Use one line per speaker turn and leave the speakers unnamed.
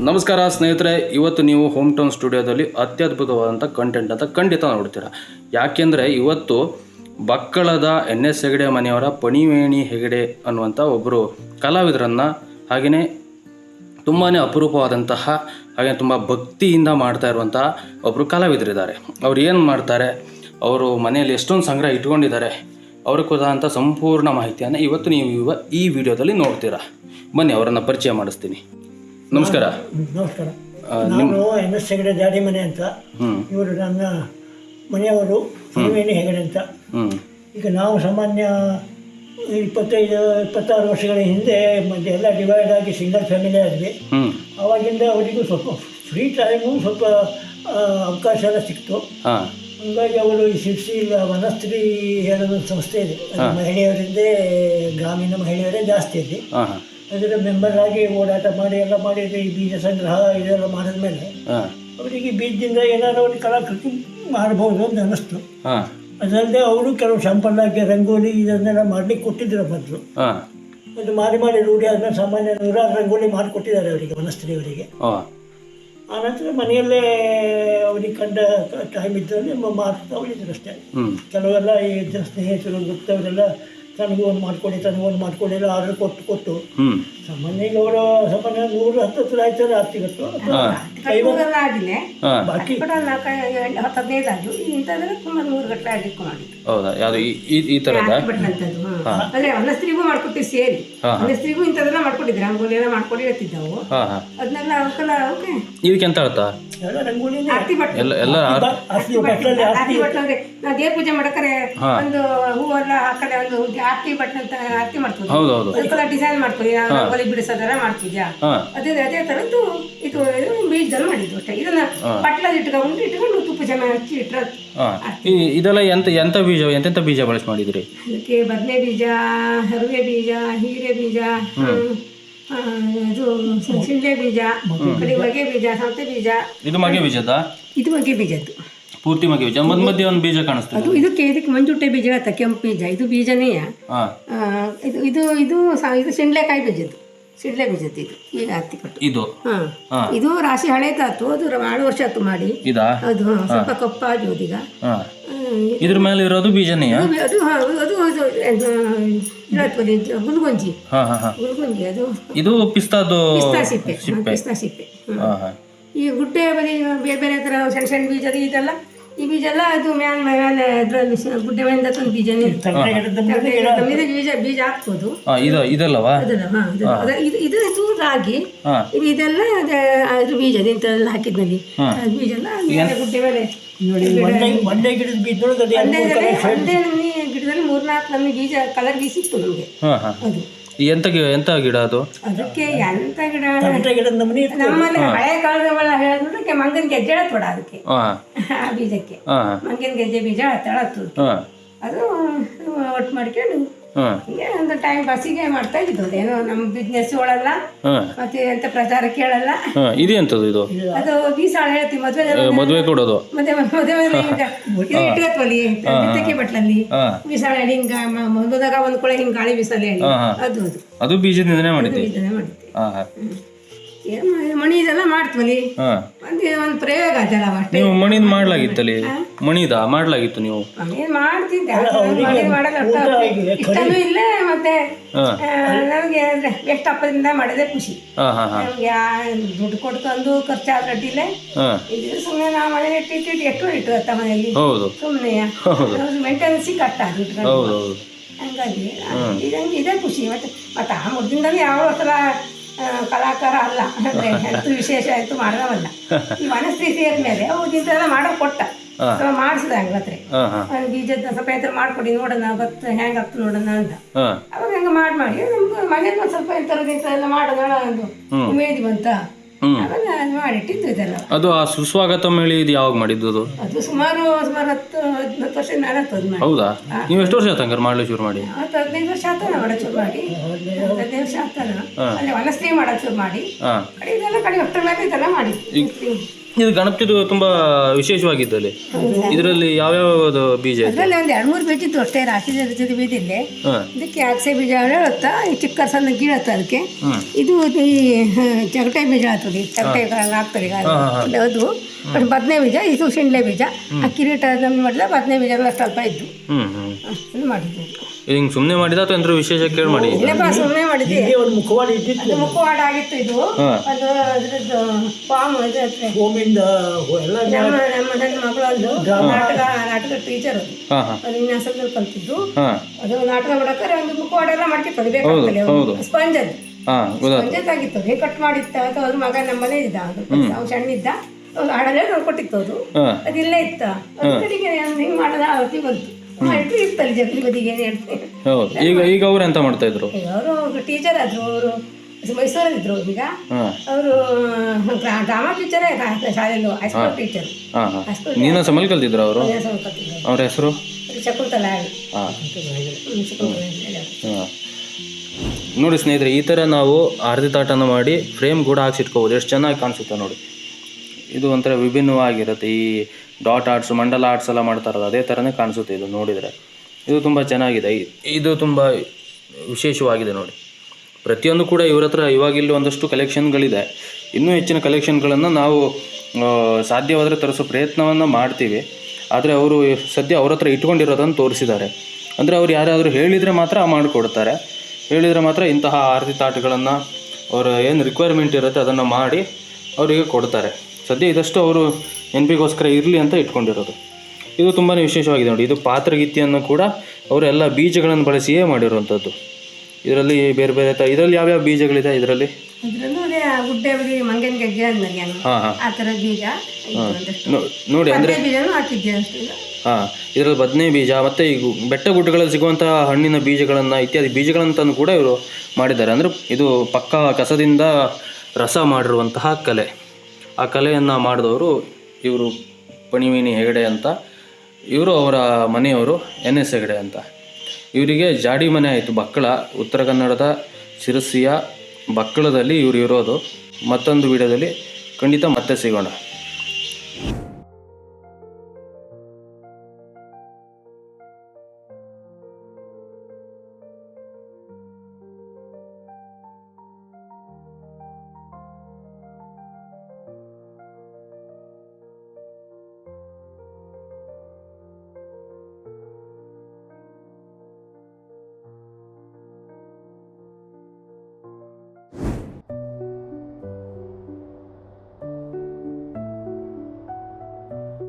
ನಮಸ್ಕಾರ ಸ್ನೇಹಿತರೆ, ಇವತ್ತು ನೀವು ಹೋಮ್ ಟೌನ್ ಸ್ಟುಡಿಯೋದಲ್ಲಿ ಅತ್ಯದ್ಭುತವಾದಂಥ ಕಂಟೆಂಟ್ ಅಂತ ಖಂಡಿತ ನೋಡ್ತೀರಾ. ಯಾಕೆಂದರೆ ಇವತ್ತು ಬಕ್ಕಳದ ಎನ್ ಎಸ್ ಹೆಗಡೆ ಮನೆಯವರ ಪಣಿವೇಣಿ ಹೆಗಡೆ ಅನ್ನುವಂಥ ಒಬ್ಬರು ಕಲಾವಿದರನ್ನು ಹಾಗೆಯೇ ತುಂಬಾ ಅಪರೂಪವಾದಂತಹ ಹಾಗೆ ತುಂಬ ಭಕ್ತಿಯಿಂದ ಮಾಡ್ತಾ ಇರುವಂತಹ ಒಬ್ಬರು ಕಲಾವಿದರಿದ್ದಾರೆ. ಅವ್ರು ಏನು ಮಾಡ್ತಾರೆ, ಅವರು ಮನೆಯಲ್ಲಿ ಎಷ್ಟೊಂದು ಸಂಗ್ರಹ ಇಟ್ಕೊಂಡಿದ್ದಾರೆ ಅವ್ರ ಕೊಟ್ಟಂಥ ಸಂಪೂರ್ಣ ಮಾಹಿತಿಯನ್ನು ಇವತ್ತು ನೀವು ಇವ ಈ ವಿಡಿಯೋದಲ್ಲಿ ನೋಡ್ತೀರಾ. ಬನ್ನಿ ಅವರನ್ನು ಪರಿಚಯ ಮಾಡಿಸ್ತೀನಿ. ನಮಸ್ಕಾರ.
ನಮಸ್ಕಾರ. ನಾನು ಎಂ ಎಸ್ ಹೆಗಡೆ ಡ್ಯಾಡಿ ಮನೆ ಅಂತ ಇವರು ನನ್ನ ಮನೆಯವರು ಸುರುವೇಣಿ ಹೆಗಡೆ ಅಂತ. ಈಗ ನಾವು ಸಾಮಾನ್ಯ ಇಪ್ಪತ್ತೈದು ಇಪ್ಪತ್ತಾರು ವರ್ಷಗಳ ಹಿಂದೆ ಮತ್ತೆ ಎಲ್ಲ ಡಿವೈಡ್ ಆಗಿ ಸಿಂಗಲ್ ಫ್ಯಾಮಿಲಿ ಆದ್ವಿ.
ಅವಾಗಿಂದ
ಆವಾಗಿಂದ ಅವರಿಗೂ ಸ್ವಲ್ಪ ಫ್ರೀ ಟೈಮು ಸ್ವಲ್ಪ ಅವಕಾಶ ಎಲ್ಲ ಸಿಕ್ತು. ಹಂಗಾಗಿ ಅವಳು ಈ ಇಲ್ಲ ವನಸ್ತ್ರೀ ಹೇಳೋದೊಂದು ಸಂಸ್ಥೆ ಇದೆ. ಅದು ಮಹಿಳೆಯರಿಂದೇ ಗ್ರಾಮೀಣ ಮಹಿಳೆಯರೇ ಜಾಸ್ತಿ ಇದೆ ಅದರ ಮೆಂಬರ್ ಆಗಿ ಓಡಾಟ ಮಾಡಿ ಎಲ್ಲ ಮಾಡಿ ಈ ಬೀಜ ಸಂಗ್ರಹ ಇದೆಲ್ಲ ಮಾಡಿದ್ಮೇಲೆ
ಮೇಲೆ
ಅವರಿಗೆ ಬೀಜದಿಂದ ಏನಾದ್ರು ಒಂದು ಕಲಾಕೃತಿ ಮಾಡಬಹುದು ಅಂತ ಅನ್ನಿಸ್ತು.
ಹಾಂ.
ಅದಲ್ಲದೆ ಅವರು ಕೆಲವು ಸಂಪನ್ನಾಗಿ ರಂಗೋಲಿ ಇದನ್ನೆಲ್ಲ ಮಾಡಲಿಕ್ಕೆ ಕೊಟ್ಟಿದ್ರು ಮೊದಲು ಅದು ಮಾಡಿ ಮಾಡಿ ರೂಢಿ ಆದ್ಮೇಲೆ ಸಾಮಾನ್ಯ ನೂರಾರು ರಂಗೋಲಿ ಮಾಡಿಕೊಟ್ಟಿದ್ದಾರೆ ಅವರಿಗೆ ವನಸ್ತ್ರೀಯವರಿಗೆ
ಹಾಂ.
ಆನಂತರ ಮನೆಯಲ್ಲೇ ಅವರಿಗೆ ಕಂಡ ಟೈಮ್ ಇದ್ದಲ್ಲಿ ಮಾಡ್ತಾ ಅವಳಿದ್ರು ಅಷ್ಟೇ. ಕೆಲವೆಲ್ಲ ಈ ಸ್ನೇಹಿತರು ಗುಪ್ತವರೆಲ್ಲ ತನಗೂ ಒಂದು ಮಾಡ್ಕೊಡಿ ತನಗೂ ಒಂದು ಮಾಡ್ಕೊಡಿ ಎಲ್ಲ ಆರ್ಡರ್ ಕೊಟ್ಟು ಕೊಟ್ಟು ಸಾಮಾನ್ಯ ಅವರು ಸಾಮಾನ್ಯ ನೂರು ಹತ್ತು ಆಯ್ತಾರೆ
ಆಗಿಲ್ಲ
ಹಾಂ.
ಬಾಕಿ.
ಕೂಡ ನಾಲ್ಕು ಹತ್ತು ಹದಿನೈದು ಆದ್ವು ಈಗ ಇಂಥದ್ರೆ ತುಂಬ ನೂರು ಗಟ್ಟಲೆ ಆಗ್ಲಿಕ್ಕೆ ಮಾಡಿದ್ದು.
ಹೌದಾ? ಯಾವುದು ಈ ಈ- ಈ ಥರದ
ಬಟ್ಟಂತದ್ದು ಅಂದ್ರೆ ವನಸ್ತ್ರೀಗೂ ಮಾಡ್ಕೊಟ್ಟಿವಿ ಸೇರಿ. ಅನ್ನಸ್ತ್ರಿಗೂ ಇಂಥದ್ದೆಲ್ಲ ಮಾಡ್ಕೊಟ್ಟಿದ್ರು ರಂಗೋಲಿ ಎಲ್ಲ ಮಾಡ್ಕೊಂಡು ಇರ್ತಿದ್ದವು
ಹಾಂ ಹಾಂ.
ಅದನ್ನೆಲ್ಲ ಅವಕ್ಕೆಲ್ಲ ಅವಕ್ಕೆ
ಇದಕ್ಕೆ ಎಂತ ಅರ್ಥ?
ಎಲ್ಲ ರಂಗೋಲಿನೇ.
ಆರ್ತಿ ಬಟ್ಟೆ.
ಎಲ್ಲ ಎಲ್ಲ ಆರ್-
ಆಸ್ತಿ ಬಟ್ಟಲಲ್ಲಿ
ಆರ್ತಿ ಬಟ್ಟೆ. ಅಂದ್ರೆ ನಾವು ದೇವ್ರ ಪೂಜೆ ಮಾಡಕರೆ. ಒಂದು ಹೂವೆಲ್ಲ ಕಡೆ ಒಂದು ಆರ್ತಿ ಬಟ್ಟೆ ಅಂತ ಆರ್ತಿ ಮಾಡ್ತೀವಿ.
ಹೌದು ಹೌದು
ಅದಕ್ಕೆಲ್ಲ ಡಿಸೈನ್ ಮಾಡ್ತೀವಿ. ನಾವು ಬಿಡಿಸೋ ಥರ ಮಾಡ್ತಿದ್ಯಾ? ಅದೇ ಅದೇ ಥರದ್ದು ಇದು ಬೀಜದಲ್ಲಿ ಮಾಡಿದ್ದು ಅಷ್ಟೇ. ಇದನ್ನ ಪಟ್ಲಲ್ಲಿ ಇಟ್ಕೊಂಡು ಇಟ್ಕೊಂಡು ತುಪ್ಪ ಜನ ಹಚ್ಚಿ
ಈ ಇದೆಲ್ಲ ಎಂತ ಎಂತ ಬೀಜ ಎಂತೆಂತ ಬೀಜ ಬಳಸಿ ಮಾಡಿದಿರಿ?
ಅದಕ್ಕೆ ಬದನೆ ಬೀಜ ಹರುವೆ ಬೀಜ ಹೀರೆ ಬೀಜ ಇದು ಸಿಂಡೆ ಬೀಜ ಕಡೆ ಹೊಗೆ ಬೀಜ ಸೌತೆ ಬೀಜ.
ಇದು ಮಗೆ ಬೀಜದ?
ಇದು ಮಗೆ ಬೀಜದ್ದು.
ಪೂರ್ತಿ ಮಗೆ ಬೀಜ. ಮಧ್ಯ ಮಧ್ಯೆ ಒಂದು ಬೀಜ ಕಾಣಿಸ್ತದೆ
ಅದು ಇದಕ್ಕೆ ಇದಕ್ಕೆ ಮಂಜುಟ್ಟೆ ಬೀಜ ಅಂತ ಕೆಂಪು ಬೀಜ ಇದು ಬೀಜನೇ. ಇದು ಇದು ಇದು ಇದು ಸಿಂಡ್ಲೆಕಾಯಿ ಬೀಜದ್ದು. ಸಿಡ್ಲೆ ಬೀಜ ಇದು. ಈಗ ಹತ್ತಿ ಕಟ್ಟು.
ಇದು?
ಹಾಂ. ಇದು ರಾಶಿ ಹಳೇದಾತು. ಅದು ಆಳು ವರ್ಷ ಆಯ್ತು ಮಾಡಿ.
ಇದಾ?
ಅದು ಹಾ, ಸ್ವಲ್ಪ ಕಪ್ಪಾಗಿ ಈಗ.
ಹಾಂ. ಇದ್ರ ಮೇಲೆ ಇರೋದು ಬೀಜನೇ
ಅದು ಅದು ಅದು ಅದು ಅದು ಇದು ಇರತ್ವಲ್ಲಿ ಇದು ಗುಲ್ಗೊಂಜಿ.
ಹಾಂ ಹಾಂ ಹಾಂ.
ಗುಲ್ಗೊಂಜಿ ಅದು.
ಇದು ಪಿಸ್ತಾದು
ಪಿಸ್ತಾ ಸಿಪ್ಪೆ. ಹಾ, ಪಿಸ್ತಾ ಸಿಪ್ಪೆ. ಹ್ಮ್.
ಹಾಂ ಹಾಂ.
ಈ ಗುಡ್ಡೆ ಬದಿ ಬೇರೆ ಬೇರೆ ಥರ ಸಣ್ಣ ಸಣ್ಣ ಬೀಜದ ಇದೆಲ್ಲ. ಈ ಬೀಜ ಎಲ್ಲ ಅದು ಮ್ಯಾಲ ಮೇಲೆ ಅದರಲ್ಲಿ ಗುಡ್ಡೆ ಮೇಲಿಂದ ತಂದು ಬೀಜ. ಇದು ಬೀಜ ಬೀಜ ಹಾಕ್ಬೋದು.
ಹಾಂ ಇದು ಇದಲ್ಲವಾ?
ಇದು ಇದು ಇದು ರಾಗಿ ಇದೆಲ್ಲ ಅದೇ ಅದ್ರ ಬೀಜ ಇಂಥದ್ದೆಲ್ಲ ಹಾಕಿದ್ನಲ್ಲಿ. ಬೀಜ ಎಲ್ಲ ಗುಡ್ಡೆ ಮೇಲೆ
ನೋಡಿ ಒಂದೇ ಒಂದೇ ಗಿಡದ ಮೂರು
ಒಂದೇ ಗಿಡದಲ್ಲಿ ಮೂರ್ನಾಲ್ಕು ನಮಗೆ ಬೀಜ ಕಲರ್ ಬೀಜ ಇತ್ತು ನಮಗೆ.
ಹಾಂ ಹಾಂ.
ಅದು.
ಎಂತ ಗಿ ಎಂತ ಗಿಡ ಅದು?
ಅದಕ್ಕೆ ಎಂತ ಗಿಡ?
ಒಂದೇ ಗಿಡದ ನಮೂನಿ ಇತ್ತು.
ನಮ್ಮಲ್ಲಿ ಹಳೆ ಕಾಲದವಳ ಹೇಳಿದ್ರೆ ಮಂಗನ ಗೆಜ್ಜೆ ತೊಡ ಅದಕ್ಕೆ.
ಹಾಂ.
ಆ ಬೀಜಕ್ಕೆ.
ಹಾಂ.
ಮಂಗನ ಗೆಜ್ಜೆ ಬೀಜ ತಳತ್ತು
ಹಾಂ.
ಅದು ಒಟ್ಟು ಮಾಡ್ಕೊಂಡು ಹಿಂಗೆ ಒಂದು ಟೈಮ್ ಬಸ್ಸಿಗೆ ಮಾಡ್ತಾ ಇದ್ದು ಏನೋ ನಮ್ಮ ಬಿಸ್ನೆಸ್ ಒಳಲ್ಲ ಮತ್ತೆ ಎಂತ ಪ್ರಚಾರ ಕೇಳಲ್ಲ.
ಇದು ಎಂತದ್ದು ಇದು?
ಅದು ಬೀಸಾಳ ಹೇಳ್ತೀವಿ ಮದುವೆ
ಮದುವೆ ಕೊಡೋದು.
ಮದುವೆ ಮದುವೆ ಇಟ್ಕೊತ್ವಲ್ಲಿ ಬಿತ್ತಕ್ಕೆ ಬಟ್ಲಲ್ಲಿ. ಬೀಸಾಳ ಹೇಳಿ ಹಿಂಗ ಮದುವೆದಾಗ ಒಂದು ಕೊಳೆ ಹಿಂಗೆ ಗಾಳಿ ಬೀಸಲ್ಲ ಹೇಳಿ.
ಹಾಂ ಹಾಂ.
ಅದು ಅದು.
ಅದು ಬೀಜದಿಂದನೇ ಮಾಡಿದ್ದೆ?
ಮಾಡಿದ್ದೆ. ಮಣಿ ಇದೆಲ್ಲ ಮಾಡ್ತೀವಲ್ಲಿ
ಹಾಂ.
ಒಂದು ಒಂದು ಪ್ರಯೋಗ ಅದೆಲ್ಲ ಅಷ್ಟೇ.
ನೀವು ಮಣಿದ್ ಮಾಡ್ಲಾಗಿತ್ತಲ್ಲಿ? ಮಣಿದ? ಮಾಡ್ಲಾಗಿತ್ತು ನೀವು?
ಮಾಡ್ತಿದ್ದೆ. ಇಷ್ಟನೂ ಇಲ್ಲ ಮತ್ತೆ
ಹಾಂ.
ಆ, ನಮಗೆ ಅಂದ್ರೆ ಎಷ್ಟು ಹಬ್ಬದಿಂದ ಮಾಡೋದೇ ಖುಷಿ.
ಹಾಂ ಹಾಂ ಹಾಂ.
ನಮ್ಗೆ ಆ ದುಡ್ಡು ಕೊಡ್ಕೊಂಡು ಖರ್ಚಾದ ಅಡ್ಡಿಲ್ಲ
ಹಾಂ.
ಇದ್ರೆ ಸುಮ್ಮನೆ ನಾವು ಮನೇಲಿ ಇಟ್ಟು ಇಟ್ಟು ಇಟ್ಟು ಎಷ್ಟು ಇಟ್ಟು ಅತ್ತ ಮನೆಯಲ್ಲಿ.
ಹೌದು.
ಸುಮ್ಮನೆ ಮೇಂಟೆನೆನ್ಸಿ ಕಷ್ಟ ದುಡ್ಡು ಇಟ್ಕೊಂಡು
ಹೌದು ಹೌದು.
ಹಂಗಾಗಿ ಇದಂಗೆ ಇದೇ ಖುಷಿ. ಮತ್ತೆ ಮತ್ತೆ ಆ ಮುದ್ದಿಂದಲೇ ಯಾವ ಆ, ಕಲಾಕಾರ ಅಲ್ಲ. ಅಂದ್ರೆ ಹೆಲ್ತ್ ವಿಶೇಷ ಆಯ್ತು ಮಾಡಿದವಲ್ಲ. ಈ ಮನಸ್ಥಿತಿ ಸೇರಿದ ಮೇಲೆ ಅವು ಮಾಡೋ ಕೊಟ್ಟ. ಮಾಡಿಸಿದ ಹಂಗತ್ರಿ ಅವ್ನು ಬೀಜದ ಸ್ವಲ್ಪ ಎತ್ತರ ಮಾಡ್ಕೊಡಿ ನೋಡೋಣ ಗೊತ್ತು ಹೆಂಗೆ ಆಗ್ತದೆ ನೋಡೋಣ ಅಂತ. ಅವಾಗ ಹಂಗೆ ಮಾಡಿ ಮಾಡಿ. ನಮ್ಗೆ ಮನೇಲಿ ಒಂದು ಸ್ವಲ್ಪ ಇಂಥದ್ದು ಇಂಥದ್ದೆಲ್ಲ ಮಾಡೋಣ ಒಂದು ಉಮೇದಿ ಬಂತ?
ಹ್ಮ್.
ಅದು ಮಾಡಿಟ್ಟಿದ್ದು ಇದೆಲ್ಲ
ಅದು ಆ ಸುಸ್ವಾಗತ ಮೇಳಿ ಇದು ಯಾವಾಗ ಮಾಡಿದ್ದು ಅದು
ಅದು ಸುಮಾರು ಸುಮಾರು ಹತ್ತು ಹದಿನತ್ತು ವರ್ಷ ನಾನು ಹತ್ತದು ಮಾಡಿ.
ಹೌದಾ? ನೀವು ಎಷ್ಟು ವರ್ಷ ಆಯ್ತು ಹಂಗಾರೆ ಮಾಡ್ಲಿ ಶುರು ಮಾಡಿ?
ಹತ್ತು ಹದಿನೈದು ವರ್ಷ ಆತನ ಮಾಡೋ ಶುರು ಮಾಡಿ. ಹದಿನೈದು ವರ್ಷ ಆತನ ಅಲ್ಲಿ ವನಸ್ತಿ ಮಾಡೋ ಶುರು ಮಾಡಿ.
ಹಾಂ.
ಕಡೆ ಇದೆಲ್ಲ ಕಡೆ ಮೇಲೆ ಇದೆಲ್ಲ ಮಾಡಿ
ಇದು ಗಣಪತಿದು ತುಂಬಾ ವಿಶೇಷವಾಗಿದ್ದಲ್ಲಿ. ಇದರಲ್ಲಿ ಯಾವ ಬೀಜ ಇದೆ?
ಅದರಲ್ಲಿ ಒಂದು ಎರಡು ಮೂರು ಬೀಜ ಇತ್ತು ಅಷ್ಟೇ ರಾಶಿ ಜೊತೆ ಬೀಜ ಇಲ್ಲೇ ಇದಕ್ಕೆ ಅಗಸೆ ಬೀಜ ಹೇಳುತ್ತಾ ಈ ಚಿಕ್ಕ ಸಣ್ಣ ಗಿಡ ಹತ್ತ ಅದಕ್ಕೆ. ಇದು ಈ ಚಗಟೆ ಬೀಜ ಆಗ್ತದೆ ಚಗಟೆ ಹಾಕ್ತಾರೆ ಈಗ. ಅದು ಮತ್ತು ಬದನೆ ಬೀಜ ಇದು ಶಿಂಡ್ಲೆ ಬೀಜ. ಆ ಕಿರೀಟ ಮಾಡಿದ್ರೆ ಬದನೆ ಬೀಜ ಎಲ್ಲ ಸ್ವಲ್ಪ ಇದ್ದು.
ಹ್ಮ್ ಹ್ಮ್.
ಅಷ್ಟನ್ನು ಮಾಡಿದ್ವಿ
ಇದು ಹಿಂಗ್ ಸುಮ್ಮನೆ ಮಾಡಿದ ಅಥವಾ ಏನಾದ್ರು ವಿಶೇಷ ಕೇಳಿ ಮಾಡಿ?
ಇಲ್ಲಪ್ಪ ಸುಮ್ಮನೆ ಮಾಡಿದ್ವಿ
ಒಂದು ಮುಖವಾಡ ಇದ್ದಿತ್ತು.
ಅದು ಮುಖವಾಡ ಆಗಿತ್ತು ಇದು. ಅದು ಅದ್ರದ್ದು ಫಾರ್ಮ್ ಇದು
ಹೋಮಿಂದ ಎಲ್ಲ
ನಮ್ಮ ನಮ್ಮ ಒಂದು ನಾಟಕ ನಾಟಕ ಟೀಚರ್ ಅದು ವಿನ್ಯಾಸದಲ್ಲಿ ಕಲ್ತಿದ್ದು. ಅದು ನಾಟಕ ಮಾಡಕ್ಕಾರೆ ಒಂದು ಮುಖವಾಡ ಎಲ್ಲ ಮಾಡ್ಕಿತ್ತು
ಹೌದು.
ಬೇಕಾಗ್ತದೆ ಸ್ಪಂಜ್ ಅದು ಸ್ಪಂಜ್ ಆಗಿತ್ತು. ಹೇಗೆ ಕಟ್ ಮಾಡಿತ್ತ ಅವ್ರ ಮಗ ನಮ್ಮನೆ ಇದ್ದ. ಅವ್ನು ಸಣ್ಣ ಇದ್ದ ಅವ್ನು ಹಾಡಲ್ಲೇ ನೋಡ್ಕೊಟ್ಟಿತ್ತು ಅದು. ಅದು ಇಲ್ಲೇ ಇತ್ತ ಕಡೆಗೆ ಹಿಂಗೆ ಮಾಡೋದ ಅವತ್ತಿ ಬಂತು ಇತ್ತಲ್ಲಿ ಜಗಲಿ ಬದಿಗೆ
ಈಗ ಈಗ ಅವ್ರು ಎಂತ ಮಾಡ್ತಾ ಇದ್ರು?
ಅವರು ಟೀಚರ್ ಆದ್ರು ಅವರು ಮೈಸೂರಲ್ಲಿ ಇದ್ರು. ಈಗ ಅವರು ಡ್ರಾಮಾ ಟೀಚರೇ ಶಾಲೆಯಲ್ಲೂ ಹೈಸ್ಕೂಲ್ ಟೀಚರ್
ನೀನ ಸಮಲ್ ಕಲ್ತಿದ್ರು ಅವರು? ಅವ್ರ ಹೆಸರು?
ಶಕುಂತಲ.
ನೋಡಿ ಸ್ನೇಹಿತರೆ ಈ ಥರ ನಾವು ಆರತಿ ತಾಟನ ಮಾಡಿ ಫ್ರೇಮ್ ಕೂಡ ಹಾಕ್ಸಿಟ್ಕೋಬೋದು. ಎಷ್ಟು ಚೆನ್ನಾಗಿ ಕಾಣಿಸುತ್ತೆ ನೋಡಿ. ಇದು ಒಂಥರ ವಿಭಿನ್ನವಾಗಿರುತ್ತೆ. ಈ ಡಾಟ್ ಆರ್ಟ್ಸ್ ಮಂಡಲ ಆರ್ಟ್ಸ್ ಎಲ್ಲ ಮಾಡ್ತಾರಲ್ಲ ಅದೇ ಥರನೇ ಕಾಣಿಸುತ್ತೆ ಇದು ನೋಡಿದರೆ. ಇದು ತುಂಬ ಚೆನ್ನಾಗಿದೆ. ಇದು ತುಂಬ ವಿಶೇಷವಾಗಿದೆ ನೋಡಿ. ಪ್ರತಿಯೊಂದು ಕೂಡ ಇವ್ರ ಹತ್ರ ಇವಾಗಿಲ್ಲಿ ಒಂದಷ್ಟು ಕಲೆಕ್ಷನ್ಗಳಿದೆ ಇನ್ನೂ ಹೆಚ್ಚಿನ ಕಲೆಕ್ಷನ್ಗಳನ್ನು ನಾವು ಸಾಧ್ಯವಾದರೆ ತರಿಸೋ ಪ್ರಯತ್ನವನ್ನು ಮಾಡ್ತೀವಿ. ಆದರೆ ಅವರು ಸದ್ಯ ಅವ್ರ ಹತ್ರ ಇಟ್ಕೊಂಡಿರೋದನ್ನು ತೋರಿಸಿದ್ದಾರೆ. ಅಂದರೆ ಅವ್ರು ಯಾರಾದರೂ ಹೇಳಿದರೆ ಮಾತ್ರ ಮಾಡಿಕೊಡ್ತಾರೆ. ಹೇಳಿದರೆ ಮಾತ್ರ ಇಂತಹ ಆರತಿ ತಾಟಗಳನ್ನು ಅವರು ಏನು ರಿಕ್ವೈರ್ಮೆಂಟ್ ಇರುತ್ತೆ ಅದನ್ನು ಮಾಡಿ ಅವರಿಗೆ ಕೊಡ್ತಾರೆ. ಸದ್ಯ ಇದಷ್ಟು ಅವರು ನೆನಪಿಗೋಸ್ಕರ ಇರಲಿ ಅಂತ ಇಟ್ಕೊಂಡಿರೋದು. ಇದು ತುಂಬಾ ವಿಶೇಷವಾಗಿದೆ ನೋಡಿ. ಇದು ಪಾತ್ರಗಿತ್ತಿಯನ್ನು ಕೂಡ ಅವರೆಲ್ಲ ಬೀಜಗಳನ್ನು ಬಳಸಿಯೇ ಮಾಡಿರುವಂಥದ್ದು ಇದರಲ್ಲಿ ಬೇರೆ ಬೇರೆ ತ ಇದರಲ್ಲಿ ಯಾವ್ಯಾವ ಬೀಜಗಳಿದೆ ಇದರಲ್ಲಿ?
ಇದ್ರಲ್ಲೂ ಅದೇ ಆ ಗುಡ್ಡೆ ಬರೀ ಮಂಗನ ಗೆಜ್ಜೆ ಅಂದ್ನಲ್ಲ ನಾನು
ಹಾಂ ಹಾಂ.
ಆ ಥರ ಬೀಜ. ಇತ್ತು ಒಂದಷ್ಟು.
ನೋಡಿ ಅಂದ್ರೆ
ಬದನೆ ಬೀಜನೂ ಹಾಕಿದ್ದೆ ಅಷ್ಟು ಈಗ.
ಹಾಂ ಇದರಲ್ಲಿ ಬದನೆ ಬೀಜ ಮತ್ತು ಈ ಗು- ಬೆಟ್ಟ ಗುಡ್ಡಗಳಲ್ಲಿ ಸಿಗುವಂತಹ ಹಣ್ಣಿನ ಬೀಜಗಳನ್ನು ಇತ್ಯಾದಿ ಬೀಜಗಳಂತೂ ಕೂಡ ಇವರು ಮಾಡಿದ್ದಾರೆ. ಅಂದರೆ ಇದು ಪಕ್ಕ ಕಸದಿಂದ ರಸ ಮಾಡಿರುವಂತಹ ಕಲೆ. ಆ ಕಲೆಯನ್ನು ಮಾಡಿದವರು ಇವರು ಪಣಿವೇಣಿ ಹೆಗಡೆ ಅಂತ. ಇವರು ಅವರ ಮನೆಯವರು ಎನ್ ಎಸ್ ಹೆಗಡೆ ಅಂತ. ಇವರಿಗೆ ಜಾಡಿ ಮನೆ ಆಯಿತು, ಬಕ್ಕಳ. ಉತ್ತರ ಕನ್ನಡದ ಶಿರಸಿಯ ಬಕ್ಕಳದಲ್ಲಿ ಇವರು ಇರೋದು. ಮತ್ತೊಂದು ವಿಡಿಯೋದಲ್ಲಿ ಖಂಡಿತ ಮತ್ತೆ ಸಿಗೋಣ.